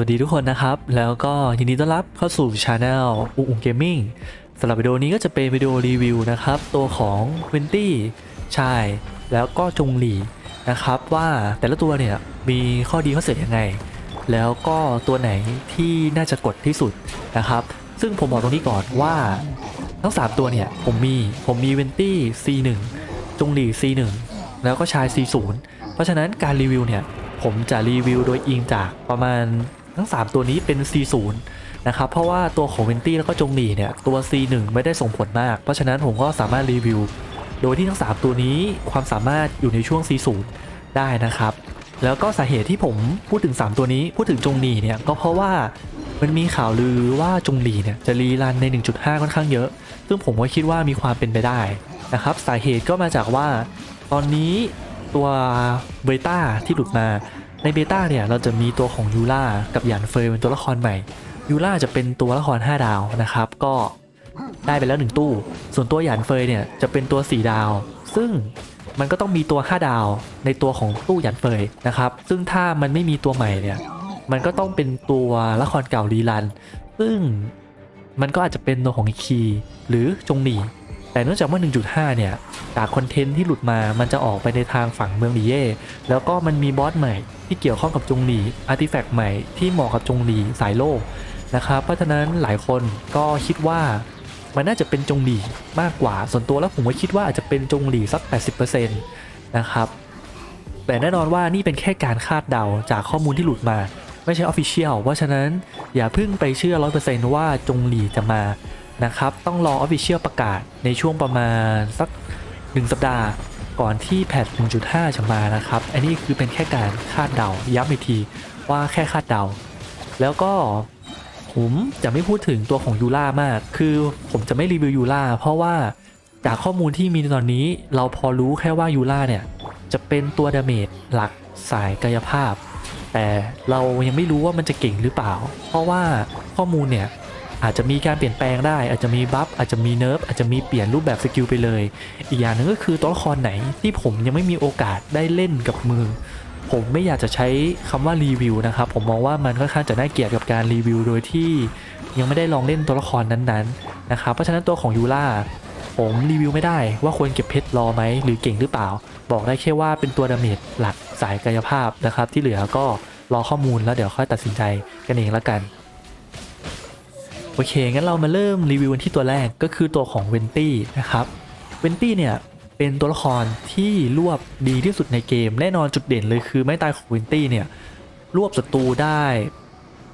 วัสดีทุกคนนะครับ แล้วก็ยินดีต้อนรับเข้าสู่ช anel อุงอุงเกมมิ่งสำหรับวิดีโอนี้ก็จะเป็นวิดีโอรีวิวนะครับ ตัวของเวนตี้ชาย แล้วก็จงหลีนะครับว่าแต่ละตัวเนี่ยมีข้อดีข้อเสียยังไง แล้วก็ตัวไหนที่น่าจะกดที่สุดนะครับ ซึ่งผมบอกตรงนี้ก่อนว่าทั้ง 3 ตัวเนี่ยผมมีผมมีเวนตี้ C1 จงหลี C1 แล้วก็ชาย C0 เพราะฉะนั้นการรีวิวเนี่ยผมจะรีวิวโดยอิงจากประมาณ ทั้ง 3 ตัวนี้เป็น C0 นะครับเพราะว่าตัวของเวนตี้แล้วก็จงหลีเนี่ยตัว C1 ไม่ได้ส่งผลมาก เพราะฉะนั้นผมก็สามารถรีวิว โดยที่ทั้ง 3 ตัวนี้ความสามารถอยู่ในช่วง C0 ได้นะครับ แล้วก็สาเหตุที่ผมพูดถึง 3 ตัวนี้พูดถึงจงหลีเนี่ยก็เพราะว่ามันมีข่าวลือว่าจงหลีเนี่ยจะรีรันใน 1.5 ค่อนข้างเยอะ ซึ่งผมก็คิดว่ามีความเป็นไปได้นะครับสาเหตุก็มาจากว่า ตอนนี้ตัวเบต้าที่หลุดมา ในเบต้าเนี่ยเราจะมีตัวของยูล่ากับหยานเฟยเป็นตัวละครใหม่ยูล่าจะเป็นตัวละคร 5 ดาวนะครับ ก็ได้ไปแล้ว 1 ตู้ ส่วนตัวหยานเฟยเนี่ยจะเป็นตัว 4 ดาว ซึ่งมันก็ต้องมีตัว 5 ดาวในตัวของตู้หยันเฟยนะครับ ซึ่งถ้ามันไม่มีตัวใหม่เนี่ยมันก็ต้องเป็นตัวละครเก่ารีรัน ซึ่งมันก็อาจจะเป็นตัวของคีหรือจงหนี แต่เนื่องจากว่า 1.5 เนี่ย จากคอนเทนต์ที่หลุดมา มันจะออกไปในทางฝั่งเมืองลีเย่ แล้วก็มันมีบอสใหม่ที่เกี่ยวข้องกับจงหลีอาร์ติแฟกต์ใหม่ที่เหมาะกับจงหลีสายโลกนะครับ เพราะฉะนั้นหลายคนก็คิดว่ามันน่าจะเป็นจงหลีมากกว่า ส่วนตัวแล้วผมก็คิดว่าอาจจะเป็นจงหลีสัก 80%นะครับ แต่แน่นอนว่านี่เป็นแค่การคาดเดาจากข้อมูลที่หลุดมา ไม่ใช่ออฟฟิเชียล เพราะฉะนั้นอย่าเพิ่งไปเชื่อ 100%ว่าจงหลีจะมา นะครับ ต้องรอออฟฟิเชียลประกาศในช่วงประมาณสัก 1 สัปดาห์ ก่อนที่แพท 1.5 จะมานะครับ อันนี้คือเป็นแค่การคาดเดา ย้ำอีกทีว่าแค่คาดเดา แล้วก็ผมจะไม่พูดถึงตัวของยูล่ามาก คือผมจะไม่รีวิวยูล่าเพราะว่าจากข้อมูลที่มีตอนนี้เราพอรู้แค่ว่ายูล่าเนี่ย จะเป็นตัวดาเมจหลักสายกายภาพ แต่เรายังไม่รู้ว่ามันจะเก่งหรือเปล่า เพราะว่าข้อมูลเนี่ย อาจจะมีการเปลี่ยนแปลงได้ อาจจะมีบัฟอาจจะมีเนิร์ฟอาจจะมีเปลี่ยนรูปแบบสกิลไปเลย อีกอย่างหนึ่งก็คือตัวละครไหนที่ผมยังไม่มีโอกาสได้เล่นกับมือ ผมไม่อยากจะใช้คำว่ารีวิวนะครับผมมองว่ามันค่อนข้างจะน่าเกลียดกับการรีวิวโดยที่ยังไม่ได้ลองเล่นตัวละครนั้นๆนะครับเพราะฉะนั้นตัวของยูล่าผมรีวิวไม่ได้ว่าควรเก็บเพชรรอไหมหรือเก่งหรือเปล่า บอกได้แค่ว่าเป็นตัวดาเมจหลักสายกายภาพนะครับ ที่เหลือก็รอข้อมูลแล้วเดี๋ยวค่อยตัดสินใจกันเองละกัน โอเค งั้นเรามาเริ่มรีวิวกันที่ตัวแรกก็คือตัวของเวนตี้นะครับเวนตี้เนี่ยเป็นตัวละครที่รวบดีที่สุดในเกม แน่นอนจุดเด่นเลยคือไม้ตายของเวนตี้เนี่ยรวบศัตรูได้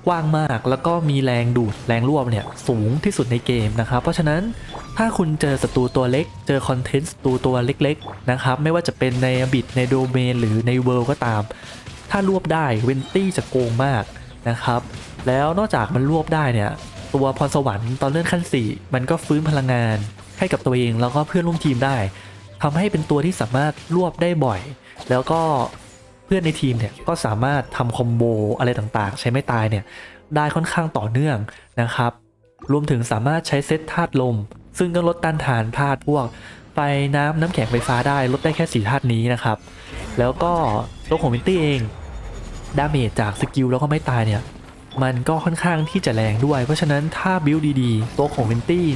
กว้างมากแล้วก็มีแรงดูดแรงรวบเนี่ยสูงที่สุดในเกมนะครับ เพราะฉะนั้นถ้าคุณเจอศัตรูตัวเล็ก เจอคอนเทนต์ศัตรูตัวเล็กๆนะครับไม่ว่าจะเป็นในบิดในโดเมนหรือในเวิลด์ก็ตาม ถ้ารวบได้เวนตี้จะโกงมากนะครับแล้วนอกจากมันรวบได้เนี่ย ตัวพรสวรรค์ตอนเลื่อนขั้น 4 มันก็ฟื้นพลังงาน ให้กับตัวเองแล้วก็เพื่อนร่วมทีมได้ทำให้เป็นตัวที่สามารถรวบได้บ่อย แล้วก็เพื่อนในทีมเนี่ยก็สามารถทำคอมโบอะไรต่างๆ ใช้ไม่ตายเนี่ยได้ค่อนข้างต่อเนื่องนะครับ รวมถึงสามารถใช้เซตธาตุลม ซึ่งก็ลดต้านทานธาตุพวกไฟน้ำน้ำแข็งไฟฟ้าได้ลดได้แค่สีธาตุนี้นะครับ แล้วก็ตัวของวินตี้เองดาเมจจากสกิลแล้วก็ไม่ตายเนี่ย มันก็ค่อนข้างที่จะแรงด้วย เพราะฉะนั้นถ้าบิลดีๆ ตัวของเวนตี้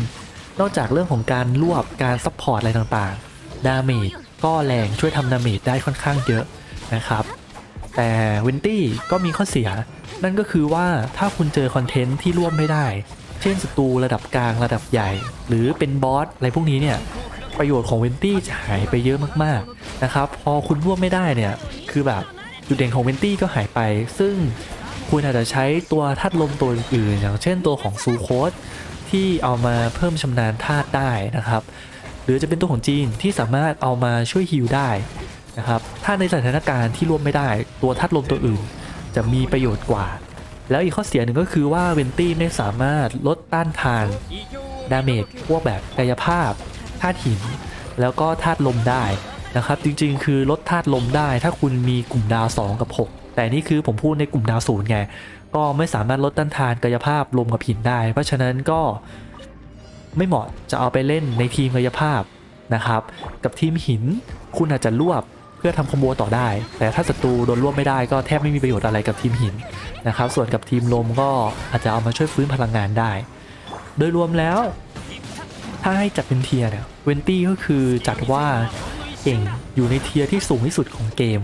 นอกจากเรื่องของการรวบการซัพพอร์ตอะไรต่างๆ ดาเมจก็แรงช่วยทำดาเมจได้ค่อนข้างเยอะนะครับ แต่เวนตี้ก็มีข้อเสีย นั่นก็คือว่าถ้าคุณเจอคอนเทนต์ที่ร่วมไม่ได้ เช่นศัตรูระดับกลางระดับใหญ่ หรือเป็นบอสอะไรพวกนี้เนี่ยประโยชน์ของเวนตี้จะหายไปเยอะมากๆนะครับ พอคุณร่วมไม่ได้เนี่ยคือแบบจุดเด่นของเวนตี้ก็หายไป ซึ่ง คุณอาจจะใช้ตัวธาตุลมตัวอื่นอย่างเช่นตัวของซูโคสที่เอามาเพิ่มชำนาญธาตุได้นะครับ หรือจะเป็นตัวของจีนที่สามารถเอามาช่วยฮิลได้นะครับถ้าในสถานการณ์ที่ร่วมไม่ได้ ตัวธาตุลมตัวอื่น จะมีประโยชน์กว่า แล้วอีกข้อเสียหนึ่งก็คือว่าเวนตี้ไม่สามารถลดต้านทานดาเมจพวกแบบกายภาพธาตุหิน แล้วก็ธาตุลมได้นะครับ จริงๆ คือลดธาตุลมได้ ถ้าคุณมีกลุ่มดาว 2 กับ 6 แต่นี่คือผมพูดในกลุ่มดาวศูนย์ไง ก็ไม่สามารถลดต้านทานกายภาพลมกับหินได้ เพราะฉะนั้นก็ไม่เหมาะจะเอาไปเล่นในทีมกายภาพนะครับ กับทีมหินคุณอาจจะรวบเพื่อทำคอมโบต่อได้ แต่ถ้าศัตรูโดนรวบไม่ได้ก็แทบไม่มีประโยชน์อะไรกับทีมหินนะครับ ส่วนกับทีมลมก็อาจจะเอามาช่วยฟื้นพลังงานได้ โดยรวมแล้ว ถ้าให้จัดเป็นเทียร์เนี่ยเวนตี้ก็คือจัดว่าเก่งอยู่ในเทียร์ที่สูงที่สุดของเกม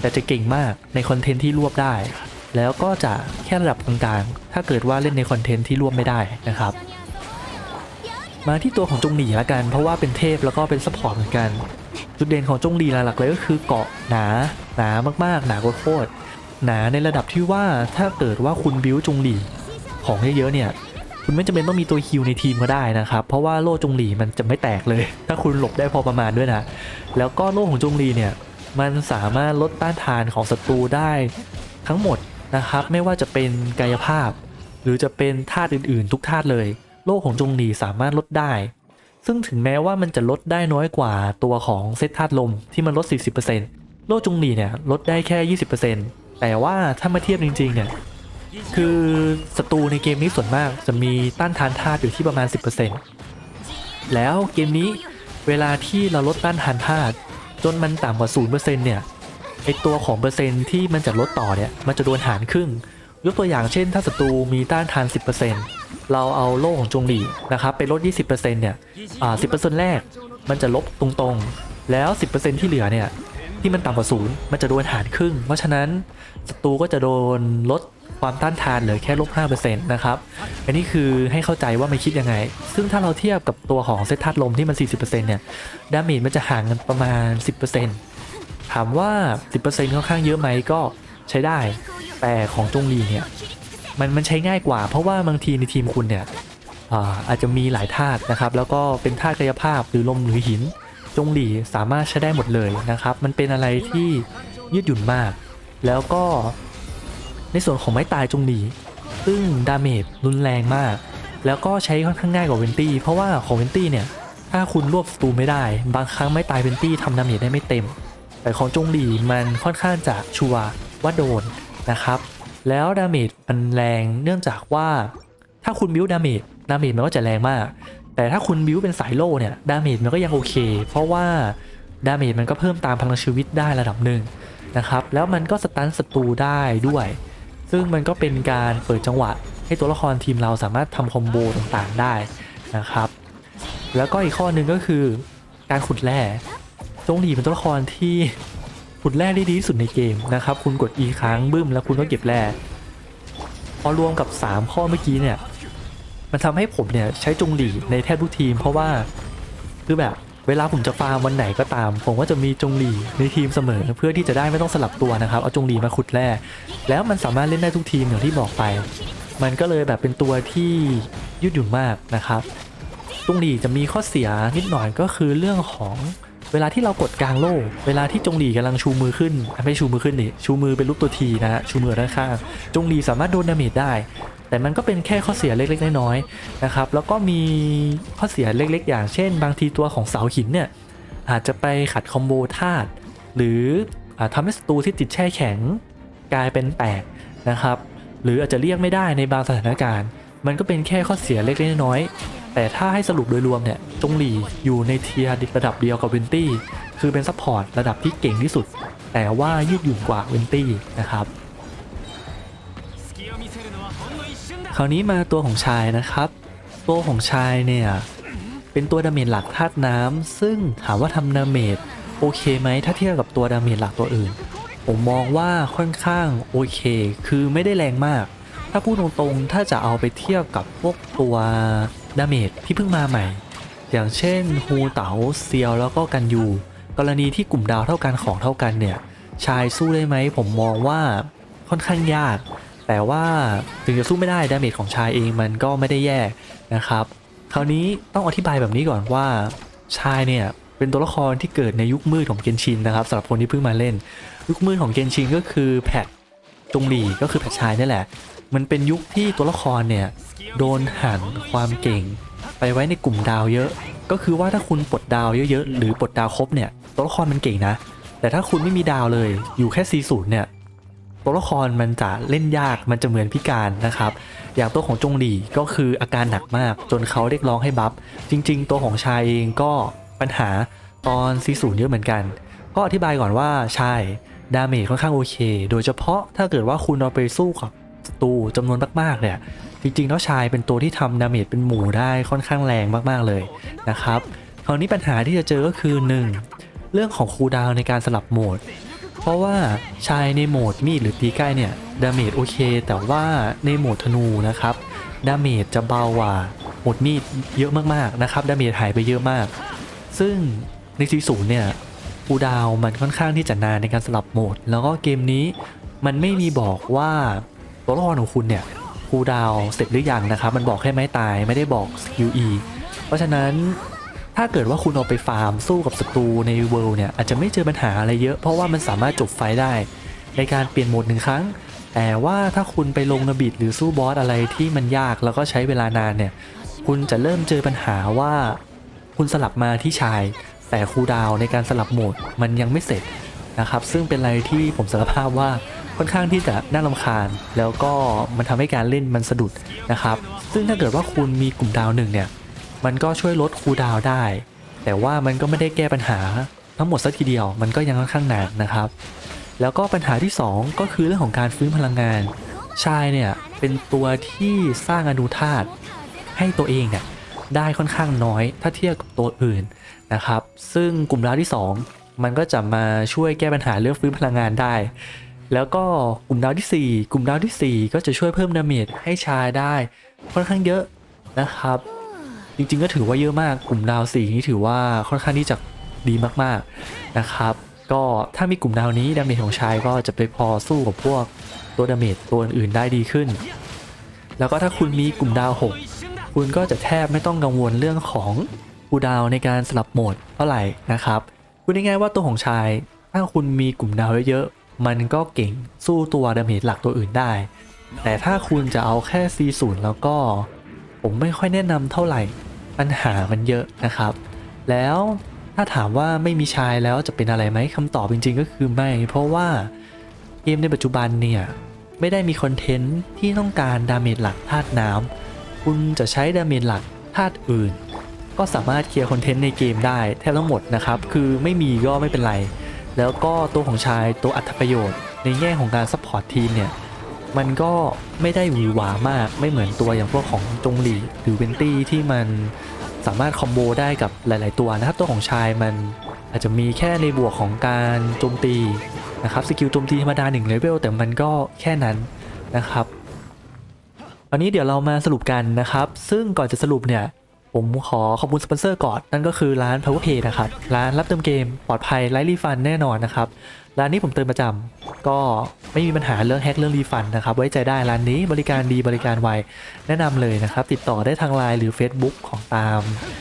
แต่จะเก่งมากในคอนเทนต์ที่รวบได้ แล้วก็จะแค่ระดับกลางๆ ถ้าเกิดว่าเล่นในคอนเทนต์ที่รวบไม่ได้นะครับ มาที่ตัวของจงหลีละกัน เพราะว่าเป็นเทพแล้วก็เป็นซัพพอร์ตเหมือนกัน จุดเด่นของจงหลีหลักๆเลยก็คือเกาะหนาหนามากๆ หนากว่าโคตรหนาในระดับที่ว่าถ้าเกิดว่าคุณบิวจงหลีของเยอะๆเนี่ยคุณไม่จำเป็นต้องมีตัวฮิวในทีมก็ได้นะครับ เพราะว่าโล่จงหลีมันจะไม่แตกเลย ถ้าคุณหลบได้พอประมาณด้วยนะ แล้วก็โล่ของจงหลีเนี่ย มันสามารถลดต้านทานของศัตรูได้ทั้งหมดนะครับ ไม่ว่าจะเป็นกายภาพ หรือจะเป็นธาตุอื่นๆ ทุกธาตุเลย โล่ของจงหลีสามารถลดได้ ซึ่งถึงแม้ว่ามันจะลดได้น้อยกว่าตัวของเซตธาตุลมที่มันลด 40%โล่จงหลีเนี่ยลดได้แค่ 20%แต่ว่าถ้ามาเทียบจริงๆเนี่ยคือศัตรูในเกมนี้ส่วนมากจะมีต้านทานธาตุอยู่ที่ประมาณ 10%แล้วเกมนี้เวลาที่เราลดต้านทานธาตุ จนมันต่ำกว่า0%เนี่ยไอตัวของเปอร์เซ็นต์ที่มันจะลดต่อเนี่ยมันจะโดนหารครึ่ง ยกตัวอย่างเช่น ถ้าศัตรูมีต้านทาน 10%เราเอาโล่ของจงหลีนะครับไปลด 20%เนี่ยอ่า10%แรกมันจะลบตรงๆ แล้ว 10%ที่เหลือเนี่ยที่มันต่ำกว่าศูนย์มันจะโดนหารครึ่ง เพราะฉะนั้นศัตรูก็จะโดนลด ความต้านทานเหลือแค่ลบ5%นะครับ อันนี้คือให้เข้าใจว่ามันคิดยังไง ซึ่งถ้าเราเทียบกับตัวของเซตทัดลมที่มัน 40%เนี่ยดาเมจมันจะห่างกันประมาณ 10%ถามว่า 10%ค่อนข้างเยอะไหมก็ใช้ได้ แต่ของจงลีเนี่ยมันมันใช้ง่ายกว่า เพราะว่าบางทีในทีมคุณเนี่ยอาอาจจะมีหลายธาตุนะครับ แล้วก็เป็นธาตุกายภาพหรือลมหรือหิน จงหลีสามารถใช้ได้หมดเลยนะครับ มันเป็นอะไรที่ยืดหยุ่นมาก แล้วก็ ในส่วนของไม้ตายจงหลีซึ่งดาเมจรุนแรงมาก แล้วก็ใช้ค่อนข้างง่ายกว่าเวนตี้เพราะว่าของเวนตี้เนี่ยถ้าคุณรวบศัตรูไม่ได้ บางครั้งไม่ตายเวนตี้ทำดาเมจได้ไม่เต็ม แต่ของจงหลีมันค่อนข้างจะชัวร์ว่าโดนนะครับ แล้วดาเมจมันแรงเนื่องจากว่าถ้าคุณบิวดาเมจดาเมจมันก็จะแรงมาก แต่ถ้าคุณบิวเป็นสายโล่เนี่ยดาเมจมันก็ยังโอเค เพราะว่าดาเมจมันก็เพิ่มตามพลังชีวิตได้ระดับหนึ่งนะครับ แล้วมันก็สตันศัตรูได้ด้วย ซึ่งมันก็เป็นการเปิดจังหวะให้ตัวละครทีมเราสามารถทำคอมโบต่างๆได้นะครับ แล้วก็อีกข้อหนึ่งก็คือการขุดแร่จงหลีเป็นตัวละครที่ขุดแร่ได้ดีที่สุดในเกมนะครับ คุณกด E ค้างบึ้มแล้วคุณก็เก็บแร่พอรวมกับ 3 ข้อเมื่อกี้เนี่ย มันทำให้ผมเนี่ยใช้จงหลีในแทบทุกทีม เพราะว่าคือแบบ เวลาผมจะฟาร์มวันไหนก็ตาม ผมก็จะมีจงหลีในทีมเสมอ เพื่อที่จะได้ไม่ต้องสลับตัวนะครับ เอาจงหลีมาขุดแร่แล้วมันสามารถเล่นได้ทุกทีมอย่างที่บอกไป มันก็เลยแบบเป็นตัวที่ยืดหยุ่นมากนะครับจงหลีจะมีข้อเสียนิดหน่อยก็คือเรื่องของเวลาที่เรากดกลางโล่ เวลาที่จงหลีกำลังชูมือขึ้น ไม่ชูมือขึ้นดิชูมือเป็นรูปตัวทีนะฮะชูมือด้านข้างจงหลีสามารถโดนดาเมจได้ แต่มันก็เป็นแค่ข้อเสียเล็กๆน้อยๆนะครับแล้วก็มีข้อเสียเล็กๆ อย่างเช่น บางทีตัวของเสาหินเนี่ยอาจจะไปขัดคอมโบธาตุหรืออาทำให้ศัตรูที่ติดแช่แข็งกลายเป็นแตกนะครับ หรืออาจจะเรียกไม่ได้ในบางสถานการณ์ มันก็เป็นแค่ข้อเสียเล็กๆน้อยๆแต่ถ้าให้สรุปโดยรวมเนี่ยจงหลีอยู่ในเทียร์ระดับเดียวกับเวนตี้คือเป็นซัพพอร์ตระดับที่เก่งที่สุด แต่ว่ายืดหยุ่นกว่าเวนตี้นะครับ คราวนี้มาตัวของชายนะครับ ตัวของชายเนี่ย เป็นตัวดาเมจหลักธาตุน้ำซึ่งถามว่าทำดาเมจโอเคไหมถ้าเทียบกับตัวดาเมจหลักตัวอื่น ผมมองว่าค่อนข้างโอเค คือไม่ได้แรงมาก ถ้าพูดตรงๆ ถ้าจะเอาไปเทียบกับพวกตัวดาเมจที่เพิ่งมาใหม่ อย่างเช่นฮูเต๋าเซียวแล้วก็กันยู กรณีที่กลุ่มดาวเท่ากันของเท่ากันเนี่ยชายสู้ได้ไหมผมมองว่าค่อนข้างยาก แต่ว่าถึงจะสู้ไม่ได้ดาเมจของชายเองมันก็ไม่ได้แย่นะครับ คราวนี้ต้องอธิบายแบบนี้ก่อนว่าชายเนี่ยเป็นตัวละครที่เกิดในยุคมืดของเกนชินนะครับสำหรับคนที่เพิ่งมาเล่น ยุคมืดของเกนชินก็คือแพทจงหลีก็คือแพทชายนี่แหละ มันเป็นยุคที่ตัวละครเนี่ยโดนหันความเก่ง ไปไว้ในกลุ่มดาวเยอะ ก็คือว่าถ้าคุณปลดดาวเยอะๆหรือปลดดาวครบเนี่ยตัวละครมันเก่งนะ แต่ถ้าคุณไม่มีดาวเลยอยู่แค่ 40เนี่ย ตัวละครมันจะเล่นยากมันจะเหมือนพิการนะครับ อย่างตัวของจงหลีก็คืออาการหนักมากจนเขาเรียกร้องให้บัฟจริง ๆ ตัวของชายเองก็ปัญหาตอนซีศูนย์เยอะเหมือนกัน ก็อธิบายก่อนว่าใช่ดาเมจค่อนข้างโอเค โดยเฉพาะถ้าเกิดว่าคุณเอาไปสู้กับศัตรูจำนวนมากๆเนี่ยจริงๆแล้วชายเป็นตัวที่ทำดาเมจเป็นหมู่ได้ค่อนข้างแรงมากๆเลยนะครับคราวนี้ปัญหาที่จะเจอก็คือ 1. เรื่องของคูลดาวในการสลับโหมด เพราะว่าชายในโหมดมีดหรือตีใกล้เนี่ยดาเมจโอเค แต่ว่าในโหมดธนูนะครับดาเมจจะเบากว่าโหมดมีดเยอะมากๆนะครับดาเมจหายไปเยอะมาก ซึ่งในซีศูนย์เนี่ยคูดาวมันค่อนข้างที่จะนานในการสลับโหมด แล้วก็เกมนี้มันไม่มีบอกว่าตัวละครของคุณเนี่ยคูดาวเสร็จหรือยังนะครับ มันบอกแค่ไม้ตายไม่ได้บอกสกิล E เพราะฉะนั้น ถ้าเกิดว่าคุณเอาไปฟาร์มสู้กับศัตรูในเวิลด์เนี่ยอาจจะไม่เจอปัญหาอะไรเยอะเพราะว่ามันสามารถจบไฟได้ ในการเปลี่ยนโหมดหนึ่งครั้ง แต่ว่าถ้าคุณไปลงระบิดหรือสู้บอสอะไรที่มันยากแล้วก็ใช้เวลานานเนี่ยคุณจะเริ่มเจอปัญหาว่า คุณสลับมาที่ชาย แต่คูดาวในการสลับโหมดมันยังไม่เสร็จนะครับซึ่งเป็นอะไรที่ผมสารภาพว่าค่อนข้างที่จะน่ารำคาญ แล้วก็มันทำให้การเล่นมันสะดุดนะครับ ซึ่งถ้าเกิดว่าคุณมีกลุ่มดาวหนึ่งเนี่ย มันก็ช่วยลดคูดาวได้ แต่ว่ามันก็ไม่ได้แก้ปัญหาทั้งหมดสักทีเดียว มันก็ยังค่อนข้างหนักนะครับ แล้วก็ปัญหาที่ 2 ก็คือเรื่องของการฟื้นพลังงาน ชายเนี่ยเป็นตัวที่สร้างอนุธาตุให้ตัวเองเนี่ยได้ค่อนข้างน้อยถ้าเทียบกับตัวอื่นนะครับ ซึ่งกลุ่มดาวที่ 2 มันก็จะมาช่วยแก้ปัญหาเรื่องฟื้นพลังงานได้ แล้วก็กลุ่มดาวที่ 4 กลุ่มดาวทีสี่4 ก็จะช่วยเพิ่มดาเมจให้ชายได้ค่อนข้างเยอะนะครับ จริงๆก็ถือว่าเยอะมากกลุ่มดาวสีนี้ถือว่าค่อนข้างที่จะดีมากๆนะครับ ก็ถ้ามีกลุ่มดาวนี้ดาเมจของชายก็จะไปพอสู้กับพวกตัวดาเมจตัวอื่นได้ดีขึ้น แล้วก็ถ้าคุณมีกลุ่มดาว 6 คุณก็จะแทบไม่ต้องกังวลเรื่องของคูดาวในการสลับโหมดเท่าไหร่นะครับพูดง่ายๆว่าตัวของชาย ถ้าคุณมีกลุ่มดาวเยอะๆมันก็เก่งสู้ตัวดาเมจหลักตัวอื่นได้ แต่ถ้าคุณจะเอาแค่ C0 แล้วก็ผมไม่ค่อยแนะนำเท่าไหร่ ปัญหามันเยอะนะครับ แล้วถ้าถามว่าไม่มีชายแล้วจะเป็นอะไรไหมคำตอบจริง ๆ ก็คือไม่ เพราะว่าเกมในปัจจุบันเนี่ย ไม่ได้มีคอนเทนต์ที่ต้องการดาเมจหลักธาตุน้ำคุณจะใช้ดาเมจหลักธาตุอื่น ก็สามารถเคลียร์คอนเทนต์ในเกมได้แทบทั้งหมดนะครับ คือไม่มีก็ไม่เป็นไร แล้วก็ตัวของชายตัวอัตประโยชน์ ในแง่ของการซัพพอร์ตทีมเนี่ย มันก็ไม่ได้หวือหวามากไม่เหมือนตัวอย่างพวกของจงหลีหรือเวนตี้ที่มันสามารถคอมโบได้กับหลาย ๆ ตัวนะครับ ตัวของชายมันอาจจะมีแค่ในบวกของการโจมตีนะครับสกิลโจมตีธรรมดา1เลเวลแต่มันก็แค่นั้นนะครับตอนนี้เดี๋ยวเรามาสรุปกันนะครับ ซึ่งก่อนจะสรุปเนี่ย ผมขอขอบคุณสปอนเซอร์ก่อน นั่นก็คือร้าน Power Pay นะครับ ร้านรับเติมเกมปลอดภัยไร้รีฟันแน่นอนนะครับ ร้านนี้ผมเติมประจำก็ไม่มีปัญหาเรื่องแฮกเรื่องรีฟันนะครับ ไว้ใจได้ร้านนี้บริการดีบริการไวแนะนำเลยนะครับ ติดต่อได้ทางไลน์หรือ Facebook ของตาม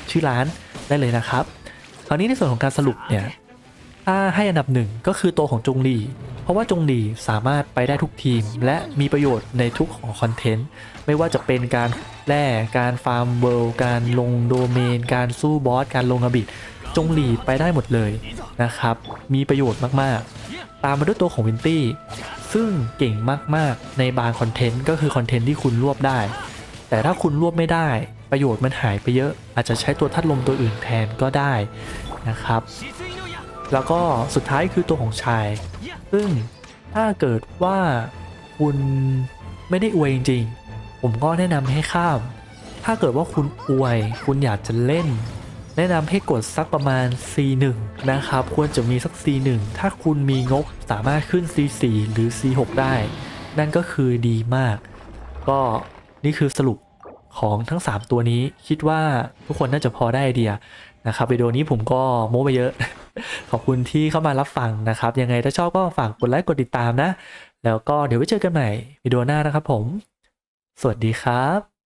ชื่อร้านได้เลยนะครับ คราวนี้ในส่วนของการสรุปเนี่ยถ้าให้อันดับหนึ่งก็คือตัวของจงลีเพราะว่าจงลีสามารถไปได้ทุกทีม และมีประโยชน์ในทุกของคอนเทนต์ ไม่ว่าจะเป็นการแล่การฟาร์มเวิลด์การลงโดเมน การสู้บอสการลงอบิด จงหลีไปได้หมดเลยนะครับ มีประโยชน์มากๆ ตามมาด้วยตัวของวินตี้ ซึ่งเก่งมากๆ ในบางคอนเทนต์ก็คือคอนเทนต์ที่คุณรวบได้ แต่ถ้าคุณรวบไม่ได้ ประโยชน์มันหายไปเยอะ อาจจะใช้ตัวทัดลมตัวอื่นแทนก็ได้นะครับ แล้วก็สุดท้ายคือตัวของชาย ซึ่งถ้าเกิดว่าคุณไม่ได้อวยจริง ๆ ผมก็แนะนำให้ข้าม ถ้าเกิดว่าคุณอวย คุณอยากจะเล่น แนะนำให้กดสักประมาณ C1 นะครับ ควรจะมีสัก C1 ถ้าคุณมีงบสามารถขึ้น C4 หรือ C6 ได้ นั่นก็คือดีมาก ก็นี่คือสรุปของทั้ง 3 ตัวนี้คิดว่าทุกคนน่าจะพอได้ไอเดียนะครับวิดีโอนี้ผมก็โม้ไปเยอะ ขอบคุณที่เข้ามารับฟังนะครับ ยังไงถ้าชอบก็ฝากกดไลค์กดติดตามนะ แล้วก็เดี๋ยวไว้เจอกันใหม่วิดีโอหน้านะครับผม สวัสดีครับ